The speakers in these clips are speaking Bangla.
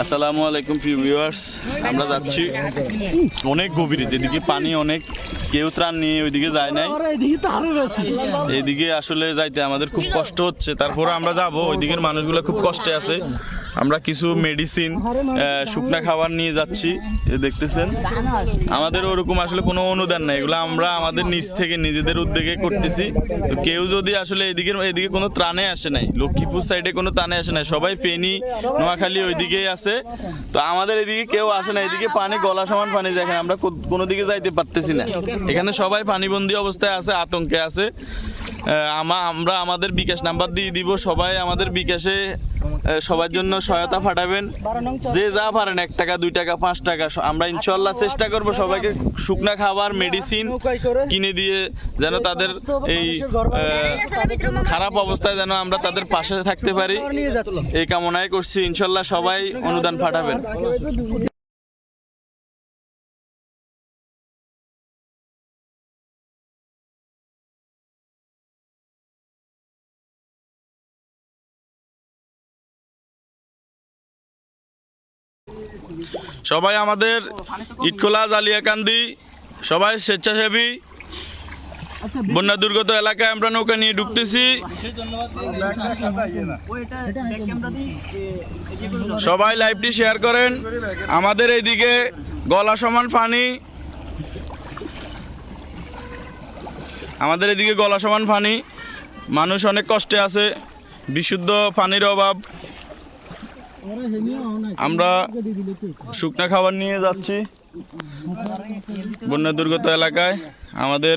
আসসালামু আলাইকুম প্রিয় ভিউয়ার্স আমরা যাচ্ছি। অনেক গভীরে যেদিকে পানি অনেক কেউ ত্রাণ নিয়ে ওইদিকে যায় নাই। এইদিকে আসলে যাইতে আমাদের খুব কষ্ট হচ্ছে। তারপরে আমরা যাব ওইদিকের মানুষগুলো খুব কষ্টে আছে। আমরা কিছু মেডিসিন শুকনা খাবার নিয়ে যাচ্ছি। দেখতেছেন? আমাদের ওরকম আসলে কোনো অনুদান নাই। এগুলো আমরা আমাদের নিজ থেকে নিজেদের উদ্যোগে করতেছি। তো কেউ যদি আসলে এদিকে এদিকে কোনো ত্রাণে আসে নাই লক্ষ্মীপুর সাইডে কোনো ত্রাণে আসে নাই সবাই ফেনি নোয়াখালী ওইদিকেই আছে। তো আমাদের এদিকে কেউ আসে না, এদিকে পানি গলা সমান পানি দেখেন আমরা কোনো দিকে যাইতে পারতেছি না। এখানে সবাই পানিবন্দী অবস্থায় আছে, আতঙ্কে আছে। আমা আমরা আমাদের বিকাশ নাম্বার দিয়ে দিব, সবাই আমাদের বিকাশে সবার জন্য সহায়তা পাঠাবেন যে যা পারেন, এক টাকা, দুই টাকা, পাঁচ টাকা আমরা ইনশাল্লাহ চেষ্টা করব সবাইকে শুকনা খাবার মেডিসিন কিনে দিয়ে যেন তাদের এই খারাপ অবস্থায় যেন আমরা তাদের পাশে থাকতে পারি। এই কামনাই করছি। ইনশাল্লাহ সবাই অনুদান পাঠাবেন। সবাই আমাদের ইটকোলা জালিয়াকান্দি সবাই স্বেচ্ছাসেবী। বন্যা দুর্গত এলাকায় আমরা নৌকা নিয়ে ঢুকতেছি। সবাই লাইভটি শেয়ার করেন। আমাদের এইদিকে গলা সমান পানি আমাদের এদিকে গলা সমান পানি মানুষ অনেক কষ্টে আছে। বিশুদ্ধ পানির অভাব। আমরা শুকনা খাবার নিয়ে যাচ্ছি। বন্যা দুর্গত এলাকায় আমাদের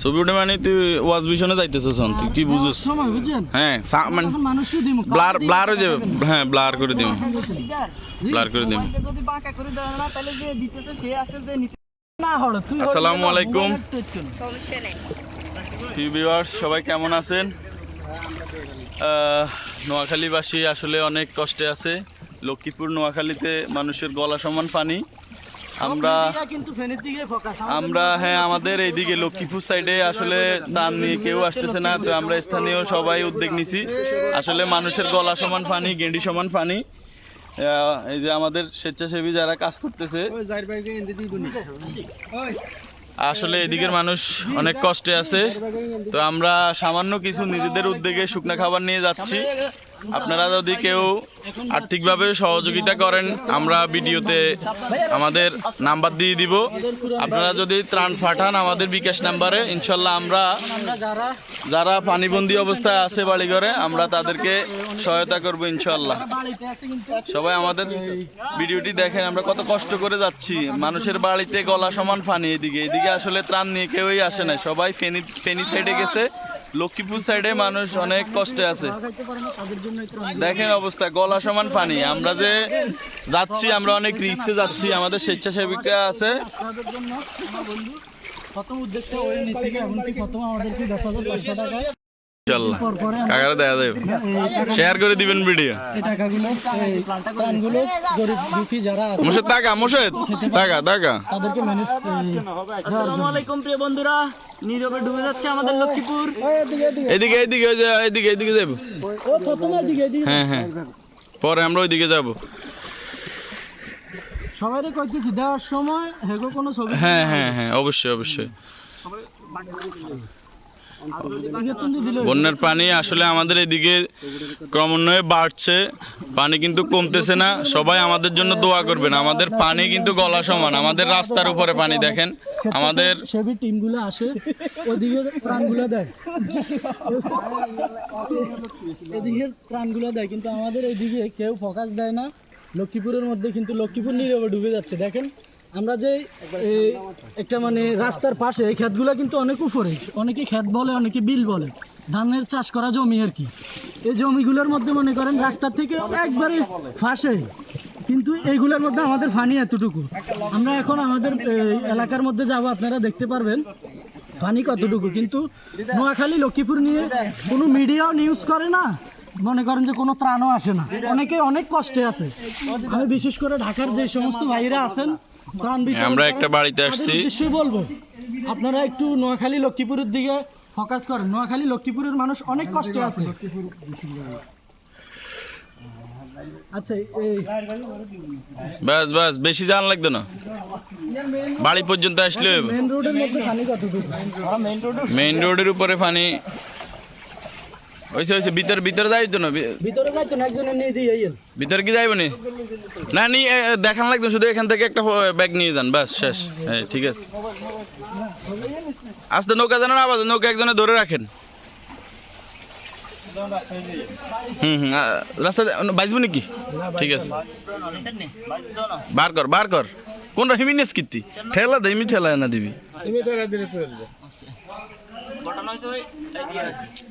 ছবি উঠে মানে তুই ওয়াজ ভিশনে যাইতেছিস তুই কি বুঝছিস হ্যাঁ মানে এখন মানুষকে দিমু ব্লার ব্লার হয়ে যাবে হ্যাঁ ব্লার করে দিব ব্লার করে দিব মোবাইলটা যদি বাঁকা করে দেওয়া না তাহলে যে দিতেছে সে আসে যে নিতে না হলো তুই আসসালামু আলাইকুম। সমস্যা নেই। ভিউয়ার্স সবাই কেমন আছেন? আহ, নোয়াখালীবাসী আসলে অনেক কষ্টে আছে। লক্ষ্মীপুর নোয়াখালীতে মানুষের গলা সমান পানি। আমরা আমরা হ্যাঁ আমাদের এইদিকে লক্ষ্মীপুর সাইডে আসলে ধান নিয়ে কেউ আসতেছে না তো আমরা স্থানীয় সবাই উদ্যোগ নিছি। আসলে মানুষের গলা সমান পানি গেন্ডি সমান পানি এই যে আমাদের স্বেচ্ছাসেবী যারা কাজ করতেছে আসলে এদিকের মানুষ অনেক কষ্টে আছে। তো আমরা সামান্য কিছু নিজেদের উদ্যোগে শুকনো খাবার নিয়ে যাচ্ছি। আপনারা যদি কেউ আর্থিকভাবে সহযোগিতা করেন, আমরা ভিডিওতে আমাদের নাম্বার দিয়ে দিব। আপনারা যদি ত্রাণ পাঠান আমাদের বিকাশ নাম্বারে, ইনশাল্লাহ আমরা যারা পানিবন্দি অবস্থায় আছে বাড়িঘরে, আমরা তাদেরকে সহায়তা করব ইনশাল্লাহ। সবাই আমাদের ভিডিওটি দেখেন, আমরা কত কষ্ট করে যাচ্ছি। মানুষের বাড়িতে গলা সমান পানি এদিকে এদিকে আসলে ত্রাণ নিয়ে কেউই আসে না। সবাই ফেনি ফেনি সাইডে গেছে। লক্ষ্মীপুর সাইডে মানুষ অনেক কষ্টে আছে। দেখেন অবস্থা, গলা সমান পানি। আমরা যে যাচ্ছি, আমরা অনেক রিক্সে যাচ্ছি। আমাদের স্বেচ্ছাসেবিকা আছে। প্রথম উদ্দেশ্য প্রথম আমাদেরকে দশ হাজার পাঁচশো ইনশাল্লাহ পরে কাকারে দেখা যাবে শেয়ার করে দিবেন ভিডিও। এই টাকাগুলো এই ত্রাণগুলো গরিব দুঃখী যারা আছে মোর্শেদ টাকা মোর্শেদ। টাকা টাকা আসসালামু আলাইকুম প্রিয় বন্ধুরা। নীরবে ডুবে যাচ্ছে আমাদের লক্ষ্মীপুর। এদিকে এদিকে এদিকে এদিকে যাব হ্যাঁ হ্যাঁ। পরে আমরা ওইদিকে যাব। সবাইরে কইতেছি দেওয়ার সময় হেগো কোনো ছবি হ্যাঁ হ্যাঁ হ্যাঁ অবশ্যই অবশ্যই। বন্যার পানি আসলে আমাদের এদিকে ক্রমান্বয়ে বাড়ছে। পানি কিন্তু কমতেছে না। সবাই আমাদের জন্য দোয়া করবেন। আমাদের পানি কিন্তু গলা সমান। আমাদের রাস্তার উপরে পানি দেখেন। আমাদের এদিকে কিন্তু আমাদের এইদিকে কেউ ফোকাস দেয় না। লক্ষ্মীপুরের মধ্যে কিন্তু লক্ষ্মীপুর নীরবে ডুবে যাচ্ছে। দেখেন আমরা যে একটা মানে রাস্তার পাশে, এই ক্ষেতগুলো কিন্তু অনেক উপরে। অনেকে ক্ষেত বলে, অনেকে বিল বলে। ধানের চাষ করা জমি আর কি। এই জমিগুলোর মধ্যে মনে করেন রাস্তার থেকে একবারে ফাঁসে। কিন্তু এইগুলোর মধ্যে আমাদের ফানি এতটুকু। আমরা এখন আমাদের এলাকার মধ্যে যাব, আপনারা দেখতে পারবেন ফানি কতটুকু। কিন্তু নোয়াখালী, লক্ষ্মীপুর নিয়ে কোনো মিডিয়াও নিউজ করে না। মনে করেন যে কোনো ত্রাণও আসে না। অনেকে অনেক কষ্টে আছে। আমি বিশেষ করে ঢাকার যে সমস্ত ভাইরা আছেন আমরা একটা বাড়িতে আসছি। বলব আপনারা একটু নোয়াখালী লক্ষ্মীপুরের দিকে ফোকাস করেন। নোয়াখালী লক্ষ্মীপুরের মানুষ অনেক কষ্টে আছে। আচ্ছা বাস বাস বেশি জান লাগতো না। বাড়ি পর্যন্ত আসলে মেন রোডের মেইন উপরে পানি ওইসে ওইসে ভিতরে ভিতরে যাই তো না ভিতরে যাইতো না একজনের নিয়ে দিয়ে আইয়েন ভিতরে কি যাইব নি? না নি দেখান লাগতো শুধু এখান থেকে একটা ব্যাগ নিয়ে যান বাস শেষ। হ্যাঁ ঠিক আছে। আস্তে নৌকা জানেন আবার নৌকা একজনে ধরে রাখেন। হুম হুম রাস্তা বাজবো নাকি? ঠিক আছে। বার কর বার কর। কোনটা হিমিনেস কীর্তি? ঠেলা দে হিমি ঠেলা না দিবি।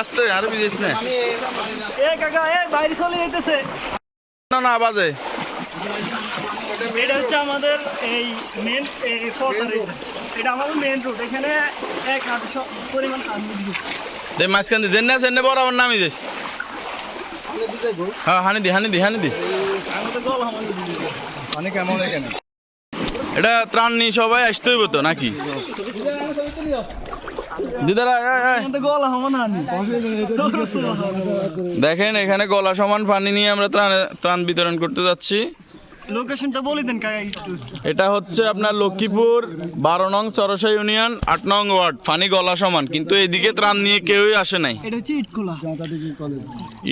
আসতে আর বিদেশ না। এ কাকা এ বাইরে চলে যাইতেছে। না না বাজে। এটা হচ্ছে আমাদের এই মেন এটা আমাদের মেন রোড এখানে এক পরিমাণ পানি দিবে। দে মাঝখান দিয়ে জেনে জেনে বরাবর নামি যাস হ্যাঁ হানি দি হানি দি হানি দি। এটা ত্রাণ নিয়ে সবাই আসতে হইব তো নাকি দিদারা আয়, আয়, আয়। আমাদের গল আমার না নি দেখেন এখানে গলা সমান পানি নিয়ে আমরা ত্রাণ ত্রাণ বিতরণ করতে যাচ্ছি। লোকেশনটা বলে দেন এটা হচ্ছে আপনার লক্ষ্মীপুর বারো নং চরসা ইউনিয়ন আট নং ওয়ার্ড। ফানি গলা সমান কিন্তু এদিকে ত্রাণ নিয়ে কেউই আসে নাই। ইটখোলা।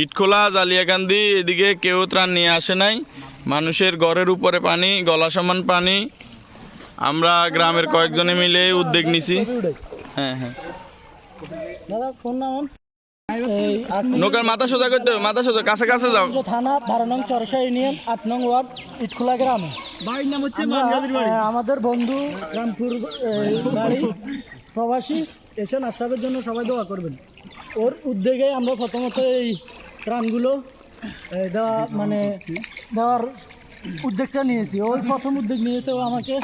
ইটখোলা জালিয়াকান্দি এদিকে কেউ ত্রাণ নিয়ে আসে নাই। মানুষের ঘরের উপরে পানি গলা সমান পানি। আমরা গ্রামের কয়েকজনে মিলে উদ্যোগ নিছি। হ্যাঁ হ্যাঁ। দাদা ফোন নৌকার মাথা সোজা করতে হবে মাথা সোজা কাছে কাছে যাও। থানা বারো নং চরসা ইউনিয়ন আট নং ওয়ার্ড ইটখোলা গ্রামে। বাড়ির নাম হচ্ছে আমরা, মানগাদির বাড়ি। আহ, আমাদের বন্ধু রামপুর বাড়ি প্রবাসী এসে আশরাফের জন্য সবাই দোয়া করবেন। ওর উদ্যোগে আমরা প্রথমত এই ত্রাণগুলো দেওয়া মানে দেওয়ার উদ্যোগটা নিয়েছি। ওই প্রথম উদ্যোগ নিয়েছে, ও আমাকে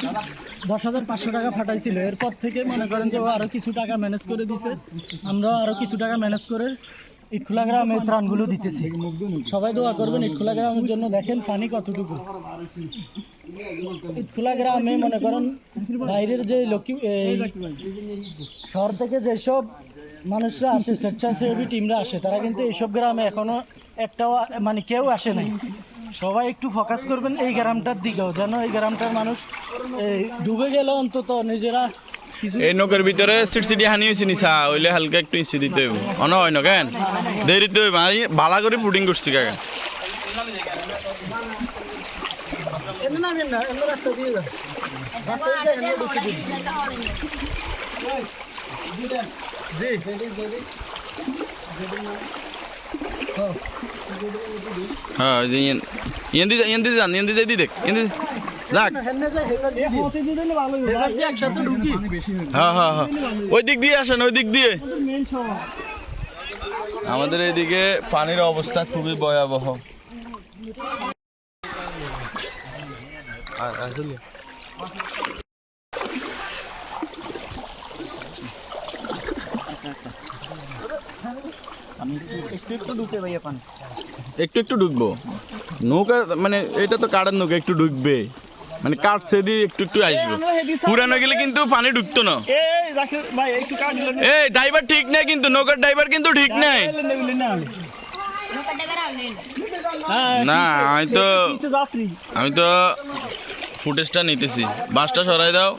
দশ হাজার পাঁচশো টাকা ফাটাইছিল। এরপর থেকে মনে করেন যে ও আরও কিছু টাকা ম্যানেজ করে দিছে। আমরাও আরও কিছু টাকা ম্যানেজ করে ইটখোলা গ্রামে ত্রাণগুলো দিতেছি। সবাই দোয়া করবেন, ইটখোলা গ্রামের জন্য দেখেন পানি কতটুকু। খোলা গ্রামে মনে করেন বাইরের যে লক্ষ্মী শহর থেকে যেসব মানুষরা আসে, স্বেচ্ছাসেবী টিমরা আসে, তারা কিন্তু এইসব গ্রামে এখনও একটাও মানে কেউ আসে নাই। সবাই একটু ফোকাস করবেন এই গ্রামটার দিকেও যেন এই গ্রামটার মানুষ এই ডুবে গেলে অন্তত নিজেরা এই নৌকার ভিতরে সিট সিটি হানি হয়েছে নি চা হইলে হালকা একটু ইসি দিতে হইব। অন হয় না কেন? দেরিতে হইব আমি ভালা করে পুডিং করছি কাকা। এমনি হ্যাঁ যান দি দেখ হ্যাঁ হ্যাঁ হ্যাঁ। ওই দিক দিয়ে আসেন, ওই দিক দিয়ে। আমাদের এদিকে পানির অবস্থা খুবই ভয়াবহ। একটু একটু ঢুকে ভাইয়া পানি। একটু একটু ঢুকবো। নৌকা মানে এটা তো কাটার নৌকা, একটু ঢুকবে। মানে কাটছে দিয়ে একটু একটু আসবে। পুরানো গেলে কিন্তু পানি ঢুকতো না। এই ড্রাইভার ঠিক নেই কিন্তু, নৌকার ড্রাইভার কিন্তু ঠিক নেই। না, আমি তো আমি তো ফুটেজটা নিতেছি। বাসটা সরাই দাও।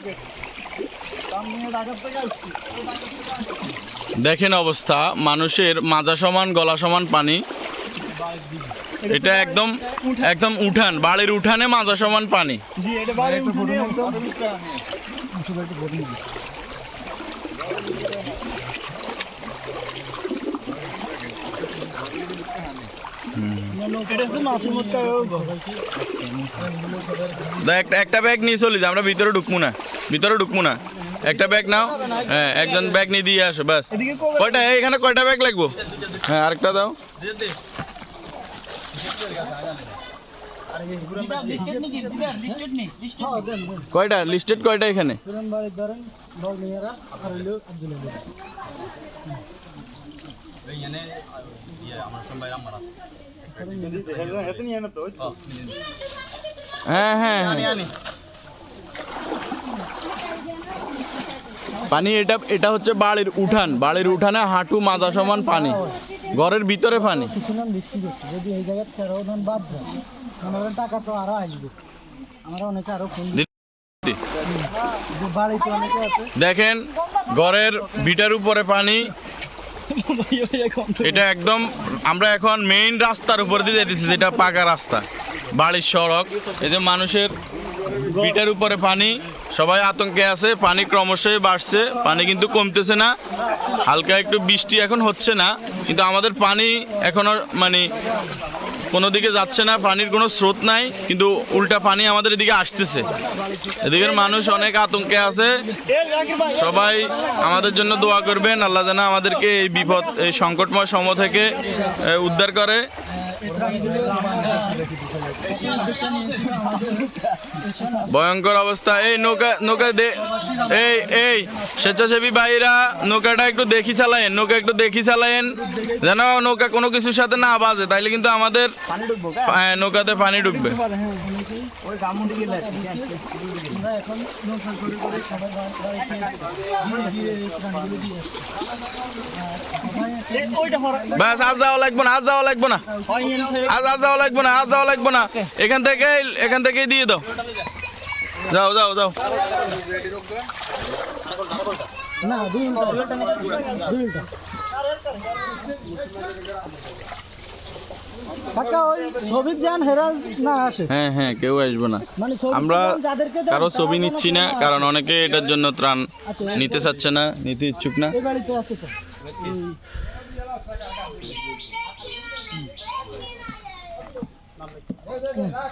দেখেন অবস্থা, মানুষের মাজা সমান, গলা সমান পানি। এটা একদম একদম উঠান, বাড়ির উঠানে মাজা সমান পানি। একটা ব্যাগ নিয়ে চলি আমরা ভিতরে ঢুকবো না। ভিতরে ঢুকবো না। একটা ব্যাগ নাও হ্যাঁ একজন ব্যাগ নিয়ে দিয়ে আসো, ব্যাস। কয়টা? এখানে কয়টা ব্যাগ লাগবো? হ্যাঁ আরেকটা দাও। কয়টা? লিস্টেড কয়টা এখানে? হ্যাঁ হ্যাঁ হ্যাঁ। পানি এটা এটা হচ্ছে বাড়ির উঠান। বাড়ির উঠানে হাঁটু, মাজা সমান পানি। ঘরের ভিতরে পানি। বৃষ্টি করছে যদি এই জায়গায় তেরো ধান বাদ যায় আমাদের টাকা তো আরও আসবে। আমরা অনেকে আরও বাড়িতে অনেকে আছে। দেখেন ঘরের ভিটার উপরে পানি। এটা একদম আমরা এখন মেইন রাস্তার উপর দিয়ে যেতেছি যেটা পাকা রাস্তা। বাড়ির সড়ক। এই যে মানুষের ভিটার উপরে পানি, সবাই আতঙ্কে আছে, পানি ক্রমশই বাড়ছে, পানি কিন্তু কমতেছে না। হালকা একটু বৃষ্টি এখন হচ্ছে না, কিন্তু আমাদের পানি এখনও মানে কোনো দিকে যাচ্ছে না, পানির কোনো স্রোত নাই, কিন্তু উল্টা পানি আমাদের এদিকে আসতেছে। এদিকের মানুষ অনেক আতঙ্কে আছে। সবাই আমাদের জন্য দোয়া করবেন, আল্লাহ যেন আমাদেরকে এই বিপদ, এই সংকটময় সময় থেকে উদ্ধার করে। ভয়ঙ্কর অবস্থা। এই নৌকা নৌকা দে এই এই স্বেচ্ছাসেবী ভাইরা নৌকাটা একটু দেখি চালায়েন নৌকা একটু দেখি চালায়েন যেন নৌকা কোনো কিছুর সাথে না বাজে তাইলে কিন্তু আমাদের হ্যাঁ, নৌকাতে পানি ঢুকবে। ব্যাস আজ যাওয়া লাগবে না আজ যাওয়া লাগবো না আজ যাওয়া লাগবে না আজ যাওয়া লাগবে না। এখান থেকে এখান থেকেই দিয়ে দাও। যাও যাও যাও। না দুই দুই কাকা ওই ছবির যান হেরা না আসে? হ্যাঁ হ্যাঁ কেউ আসবে না। মানে আমরা কারও ছবি নিচ্ছি না কারণ অনেকে এটার জন্য ত্রাণ আচ্ছা, নিতে চাচ্ছে না নিতে ইচ্ছুক না এই বাড়িতে আছে তো এই- হুম,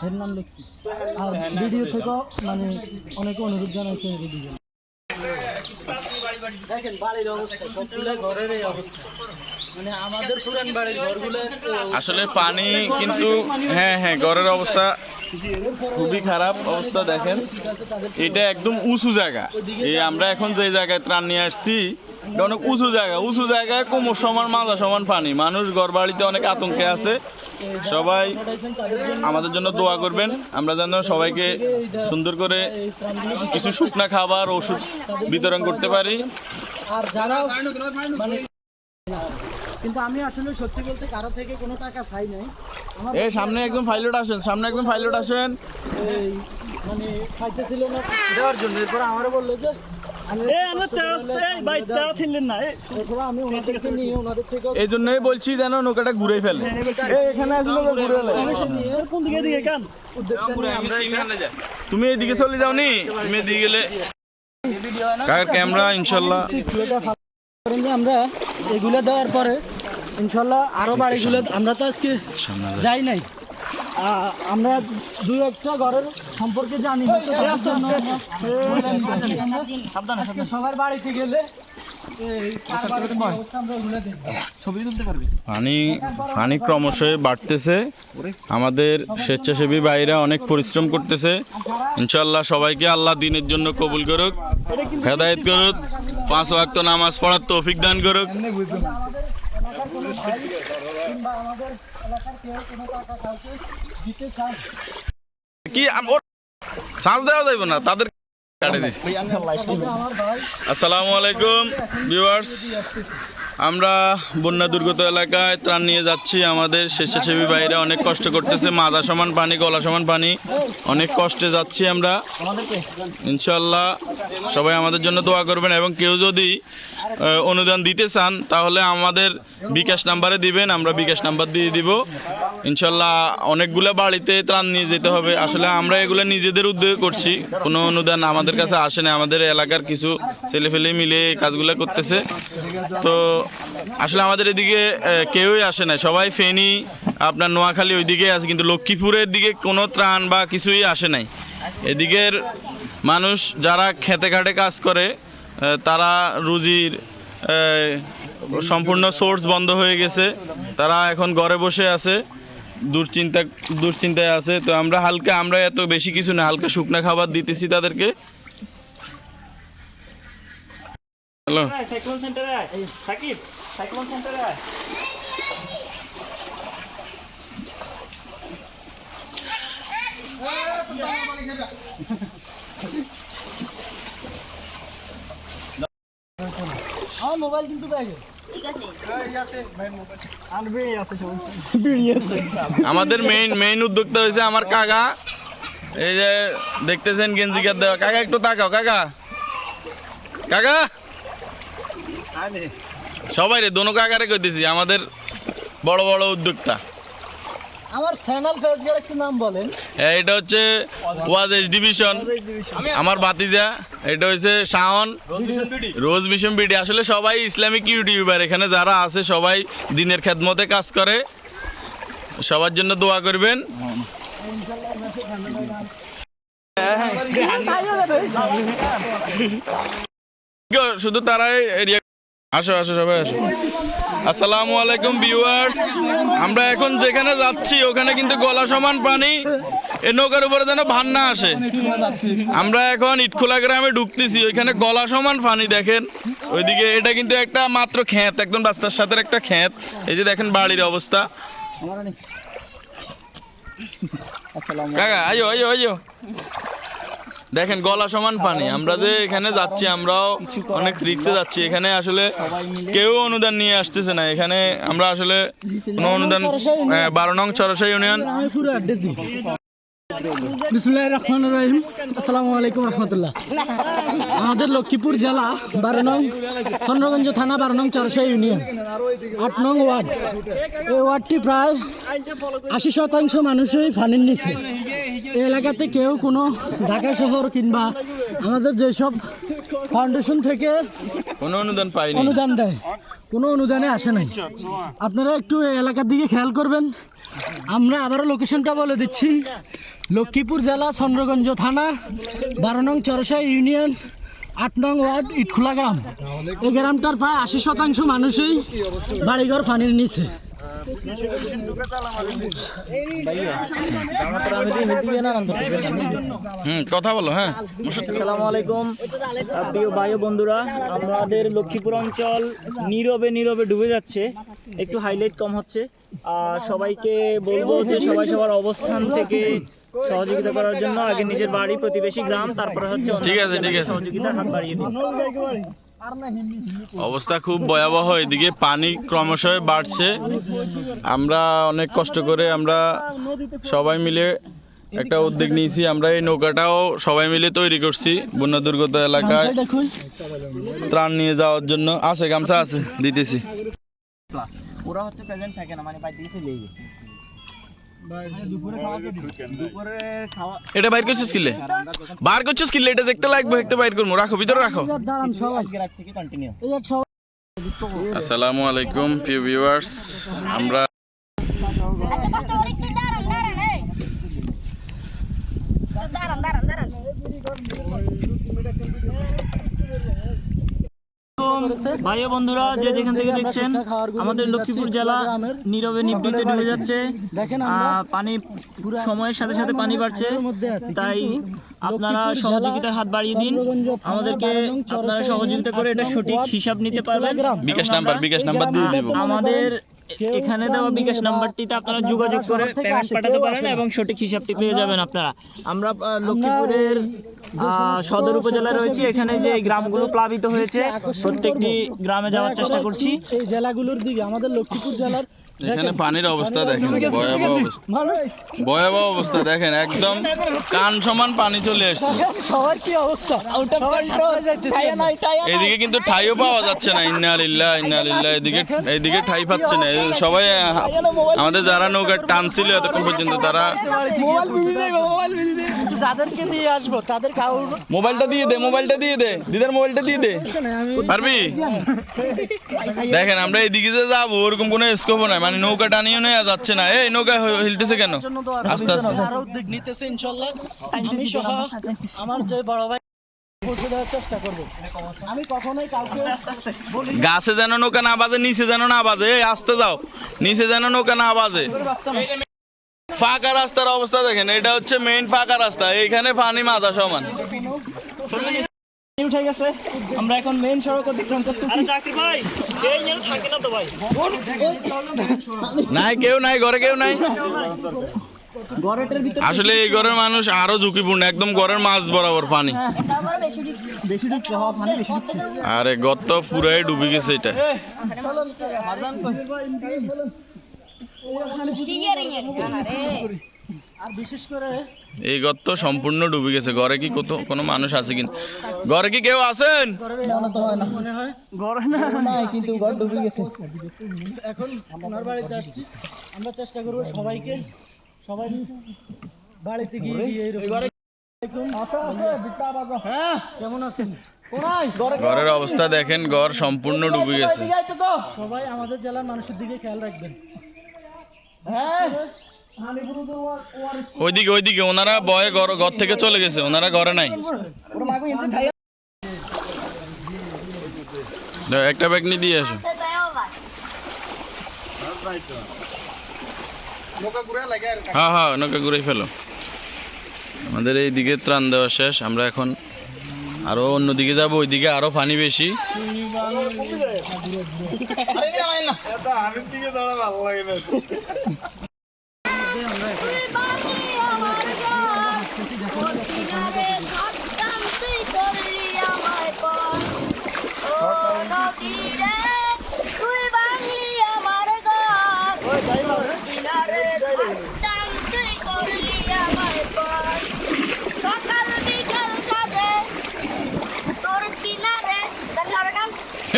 এর নাম লিখছি। আর ভিডিও থেকেও মানে অনেকে অনুরোধ জানাইছে ভিডিও দেখেন বাড়ির অবস্থা সবগুলো ঘরের এই অবস্থা। মানে আসলে পানি কিন্তু হ্যাঁ হ্যাঁ ঘরের অবস্থা খুবই খারাপ অবস্থা দেখেন। এটা একদম উঁচু জায়গা। এই আমরা এখন যে জায়গায় ত্রাণ নিয়ে আসছি এটা অনেক উঁচু জায়গা। উঁচু জায়গায় কোমর সমান মাজা সমান পানি। মানুষ ঘর বাড়িতে অনেক আতঙ্কে আছে। সবাই আমাদের জন্য দোয়া করবেন। আমরা যেন সবাইকে সুন্দর করে কিছু শুকনা খাবার ওষুধ বিতরণ করতে পারি। আর যারা মানে কিন্তু আমি আসলে সত্যি বলতে কারও থেকে কোনো টাকা চাই নাই। আমার এই সামনে একদম পাইলট আসেন সামনে একদম পাইলট আসেন। এই মানে খাইতেছিল না দেওয়ার জন্য। এরপর আমারও বলল যে এ, এই এ, জন্যই বলছি যেন নৌকাটা ঘুরে ফেলে। এখানে আমরা তুমি এদিকে চলে যাও নি তুমি এদিকে গেলে ক্যামেরা ইনশাল্লাহ এটা ফাঁকা করেন যে আমরা এগুলো দেওয়ার পরে ইনশাল্লাহ আরও বাড়িগুলো আমরা তো আজকে যাই নাই আমরা দুই একটা ঘরের সম্পর্কে জানি সবার বাড়িতে গেলে পানি পানি ক্রমশই বাড়তেছে। আমাদের স্বেচ্ছাসেবী ভাইরা অনেক পরিশ্রম করতেছে। ইনশাল্লাহ সবাইকে আল্লাহ দিনের জন্য কবুল করুক, হেদায়েত করুক, পাঁচ ওয়াক্ত নামাজ পড়ার তৌফিক দান করুক। কি আম- দেওয়া যাইব না, তাদের আসসালামু আলাইকুম ভিউয়ার্স আমরা বন্যা দুর্গত এলাকায় ত্রাণ নিয়ে যাচ্ছি। আমাদের স্বেচ্ছাসেবী বাইরে অনেক কষ্ট করতেছে। মাদা সমান পানি গলা সমান পানি। অনেক কষ্টে যাচ্ছি আমরা। ইনশাল্লাহ সবাই আমাদের জন্য দোয়া করবেন এবং কেউ যদি অনুদান দিতে চান, তাহলে আমাদের বিকাশ নাম্বারে দিবেন, আমরা বিকাশ নাম্বার দিয়ে দিব। ইনশাল্লাহ অনেকগুলো বাড়িতে ত্রাণ নিয়ে যেতে হবে। আসলে আমরা এগুলো নিজেদের উদ্যোগে করছি। কোনো অনুদান আমাদের কাছে আসে না। আমাদের এলাকার কিছু ছেলেফেলে মিলে এই কাজগুলো করতেছে। তো আসলে আমাদের এদিকে কেউই আসে না। সবাই ফেনি, আপনার নোয়াখালী ওইদিকে আছে, কিন্তু লক্ষ্মীপুরের দিকে কোনো ত্রাণ বা কিছুই আসে নাই। এদিকের মানুষ যারা খেতে ঘাটে কাজ করে তারা রুজির সম্পূর্ণ সোর্স বন্ধ হয়ে গেছে। তারা এখন ঘরে বসে আছে, দুশ্চিন্তা, দুশ্চিন্তায় আছে। তো আমরা হালকা, আমরা এত বেশি কিছু না, হালকা শুকনা খাবার দিতেছি তাদেরকে। হ্যালো। সেন্টারে আমাদের মেইন মেইন উদ্যোক্তা হয়েছে আমার কাকা। এই যে দেখতেছেন গেঞ্জি কার দেওয়া। কাকা, একটু তাকাও, কাকা। কাকা! সবাই রে দোনো কাকারে কইতেছি, আমাদের বড় বড় উদ্যোক্তা। আমার চ্যানেল ফেসবুকের একটু নাম বলেন। হ্যাঁ, এটা হচ্ছে ওয়াজ এস ডিভিশন। আমার ভাতিজা এটা হচ্ছে শাহন রোজ মিশন বিডি। আসলে সবাই ইসলামিক ইউটিউবার। এখানে যারা আছে সবাই দিনের খেদমতে কাজ করে। সবার জন্য দোয়া করবেন। শুধু তারাই এরিয়া আসো আসো সবাই আসো। আসসালামু আলাইকুম ভিউয়ার্স। আমরা এখন যেখানে যাচ্ছি ওখানে কিন্তু গলা সমান পানি। এ নৌকার উপরে যেন ভান না আসে। আমরা এখন ইটখোলা গ্রামে ঢুকতেছি ওইখানে গলা সমান পানি দেখেন। ওইদিকে এটা কিন্তু একটা মাত্র ক্ষেত একদম রাস্তার সাথে একটা ক্ষেত। এই যে দেখেন বাড়ির অবস্থা। কাকা আইও আইও আইও। দেখেন গলা সমান পানি। আমরা যে এখানে যাচ্ছি আমরাও অনেক রিক্সে যাচ্ছি। এখানে আসলে কেউ অনুদান নিয়ে আসতেছে না। এখানে আমরা আসলে কোনো অনুদান হ্যাঁ, বারো নং চরসা ইউনিয়ন। বিসমুল্লাহ রহমান রহিম। আসসালামু আলাইকুম রহমতুল্লাহ। আমাদের লক্ষ্মীপুর জেলা বারো নং চন্দ্রগঞ্জ থানা বারো নং চরসা ইউনিয়ন। আট নং ওয়ার্ড। এই ওয়ার্ডটি প্রায় আশি শতাংশ মানুষই ফানির নিচে। এলাকাতে কেউ কোনো ঢাকা শহর কিংবা আমাদের যেসব ফাউন্ডেশন থেকে কোনো অনুদান পাইনি অনুদান দেয় কোনো অনুদানে আসে নাই। আপনারা একটু এলাকার দিকে খেয়াল করবেন। আমরা আবারও লোকেশনটা বলে দিচ্ছি। লক্ষ্মীপুর জেলা চন্দ্রগঞ্জ থানা বারো নং চরসা ইউনিয়ন আট নং ওয়ার্ড ইটখোলা গ্রাম। এই গ্রামটার প্রায় আশি শতাংশ মানুষই বাড়িঘর পানির নিচে। কথা বলো হ্যাঁ। আসসালামু আলাইকুম। প্রিয় ভাই ও বন্ধুরা আমাদের লক্ষ্মীপুর অঞ্চল নীরবে নীরবে ডুবে যাচ্ছে। একটু হাইলাইট কম হচ্ছে। আর সবাইকে বলব যে সবাই সবার অবস্থান থেকে সহযোগিতা করার জন্য আগে নিজের বাড়ি প্রতিবেশী গ্রাম তারপরে হচ্ছে ঠিক আছে, ঠিক আছে। সহযোগিতার হাত বাড়িয়ে দিন। অবস্থা খুব ভয়াবহ, এদিকে পানি ক্রমশই বাড়ছে। আমরা অনেক কষ্ট করে আমরা সবাই মিলে একটা উদ্যোগ নিয়েছি। আমরা এই নৌকাটাও সবাই মিলে তৈরি করছি বন্যা দুর্গত এলাকায়। ত্রাণ নিয়ে যাওয়ার জন্য আছে, গামছা আছে, দিতেছি। ওরা হচ্ছে প্রেজেন্ট থাকে না মানে এটা বাইর করছিস কিলে? বার করছিস কিলে? এটা দেখতে লাগবে, দেখতে বাইর করব। রাখো, ভিতরে রাখো। আসসালামু আলাইকুম, প্রিয় ভিউয়ার্স আমরা দাঁড়ান দাঁড়ান দাঁড়ান। ভাই বন্ধুরা যে যেখান থেকে দেখছেন আমাদের লক্ষ্মীপুর জেলা নীরবে নিবৃতে ডুবে যাচ্ছে। আহ, পানি সময়ের সাথে সাথে পানি বাড়ছে। তাই আপনারা সহযোগিতার হাত বাড়িয়ে দিন। আমাদেরকে আপনারা সহযোগিতা করে এটা সঠিক হিসাব নিতে পারবেন। বিকাশ নাম্বার বিকাশ নাম্বার দিয়ে দিব। আমাদের এখানে দেওয়া বিকাশ নাম্বারটিতে আপনারা যোগাযোগ করে পেমেন্ট পাঠাতে পারেন এবং সঠিক হিসাবটি পেয়ে যাবেন আপনারা। আমরা লক্ষ্মীপুরের আহ, সদর উপজেলা রয়েছে। এখানে যে গ্রামগুলো প্লাবিত হয়েছে প্রত্যেকটি গ্রামে যাওয়ার চেষ্টা করছি। এই জেলাগুলোর দিকে আমাদের লক্ষ্মীপুর জেলার এখানে পানির অবস্থা দেখেন ভয়াবহ অবস্থা। ভয়াবহ অবস্থা দেখেন একদম কান সমান পানি চলে আসছে। সবার কি অবস্থা। এদিকে কিন্তু ঠাইও পাওয়া যাচ্ছে না ইন্না আলিল্লাহ ইন্না আলিল্লাহ এদিকে এইদিকে ঠাই পাচ্ছে না। সবাই আমাদের যারা নৌকা টানছিল এতক্ষণ পর্যন্ত তারা যাদেরকে দিয়ে আসব তাদের মোবাইলটা দিয়ে দে মোবাইলটা দিয়ে দে। দিদার মোবাইলটা দিয়ে দে। পারবি? দেখেন আমরা এইদিকে যে যাব ওরকম কোনো স্কোপ নাই। মানে নৌকা টানিও নেওয়া যাচ্ছে না। এই নৌকা হিলতেছে কেন? আস্তে আস্তে। আরও উদ্যোগ নিতেছে ইনশাল্লাহ। আমি সহ আমার যে বড় ভাই পৌঁছে দেওয়ার চেষ্টা করব। আমি কখনোই কাউকে বলি গাছে যেন নৌকা না বাজে নিচে যেন না বাজে। এই আসতে যাও। নিচে যেন নৌকা না বাজে। ফাঁকা রাস্তার অবস্থা দেখেন এটা হচ্ছে মেইন ফাঁকা রাস্তা। এইখানে পানি মাজা সমান। উঠে গেছে। আমরা এখন মেইন সড়ক অতিক্রম করতে আরে জাকির ভাই এই যেন থাকে না তো ভাই। নাই কেউ নাই ঘরে কেউ নাই। আসলে এই ঘরের মানুষ আরও ঝুঁকিপূর্ণ একদম ঘরের মাছ বরাবর পানি। মানে বেশি আরে গত পুরাই ডুবে গেছে এটা। আরে বিশেষ করে এই গত সম্পূর্ণ ডুবে গেছে। ঘরে কি কত কোনো মানুষ আছে কিনা ঘরে কি কেউ আছেন? মনে হয়। গড়ে না। নাই কিন্তু গড় ডুবে গেছে। এখন ওনার বাড়িতে আসছি। আমরা চেষ্টা করব সবাইকে সবাই বাড়িতে গিয়ে গিয়ে এইরকম- হ্যাঁ কেমন আছেন? ঘরের অবস্থা দেখেন ঘর সম্পূর্ণ ডুবে গেছে। সবাই আমাদের জেলার মানুষের দিকে খেয়াল রাখবেন। ওইদিকে ওইদিকে ওনারা বয়ে ঘর ঘর থেকে চলে গেছে ওনারা ঘরে নাই। একটা ব্যাগ নিয়ে দিয়ে আসো। হ্যাঁ হ্যাঁ নৌকা ঘুরে ফেলো। আমাদের এই দিকে ত্রাণ দেওয়া শেষ আমরা এখন আরও অন্যদিকে যাব ওইদিকে আরও পানি বেশি। তুই বালি আমার আমার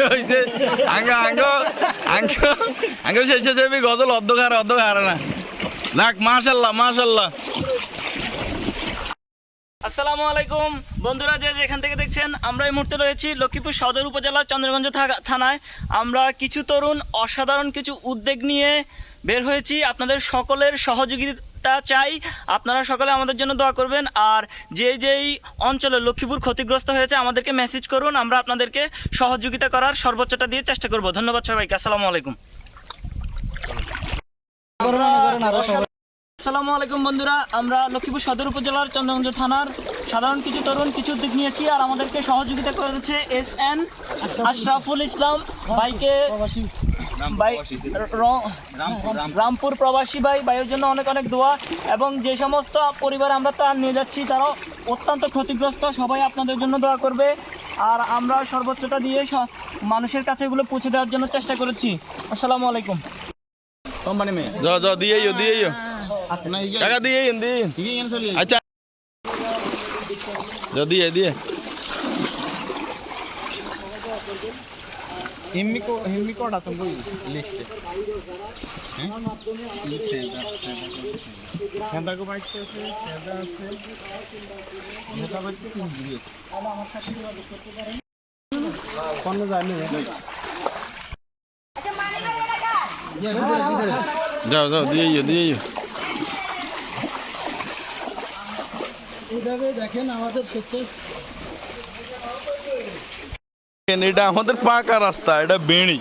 হয়েছে আঙ্গ আঙ্গ আঙ্গ আঙ্গ শেষ শেষে গজল অর্ধ খারে অর্ধ খারে না যাক মাশাল্লাহ মাশাল্লাহ আসসালামু আলাইকুম। বন্ধুরা, যে যেখান থেকে দেখছেন, আমরা এই মুহূর্তে রয়েছি লক্ষ্মীপুর সদর উপজেলার চন্দ্রগঞ্জ থানায়। আমরা কিছু তরুণ, অসাধারণ কিছু উদ্যোগ নিয়ে বের হয়েছি। আপনাদের সকলের সহযোগিতা চাই। আপনারা সকলে আমাদের জন্য দোয়া করবেন। আর যে যেই অঞ্চলে লক্ষ্মীপুর ক্ষতিগ্রস্ত হয়েছে, আমাদেরকে মেসেজ করুন। আমরা আপনাদেরকে সহযোগিতা করার সর্বোচ্চটা দিয়ে চেষ্টা করব। ধন্যবাদ সবাইকে। আসসালামু আলাইকুম। আসসালামু আলাইকুম বন্ধুরা আমরা লক্ষ্মীপুর সদর উপজেলার চন্দ্রগঞ্জ থানার সাধারণ কিছু তরুণ কিছু উদ্যোগ নিয়েছি আর আমাদেরকে সহযোগিতা করেছে এস এন আশরাফুল ইসলাম ভাইকে রামপুর প্রবাসী। ভাই ভাইয়ের জন্য অনেক অনেক দোয়া এবং যে সমস্ত পরিবার আমরা ত্রাণ নিয়ে যাচ্ছি তারাও অত্যন্ত ক্ষতিগ্রস্ত সবাই আপনাদের জন্য দোয়া করবে। আর আমরা সর্বোচ্চটা দিয়ে মানুষের কাছে এগুলো পৌঁছে দেওয়ার জন্য চেষ্টা করেছি। আসসালামু আলাইকুম। कंपनी में। जाओ जाओ दिए यो दिए यो। अच्छा, क्या दिए इन दिए अच्छा। जो दिए दिए। हिम्मी को हिम्मी को डाटा तुमको लिस्ट सेंडर सेंटा सेंटा को बाइक से सेंडर से नेता बाइक को दिए कौन जाने? है যাও যাও দিয়ে আইও, দিয়ে স্বেচ্ছায় এটা আমাদের পাকা রাস্তা এটা বেড়ি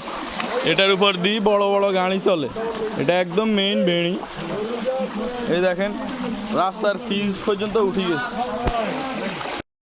এটার উপর দিয়ে বড় বড় গাড়ি চলে। এটা একদম মেইন বেড়ি এই দেখেন রাস্তার ফিজ পর্যন্ত উঠে গেছে।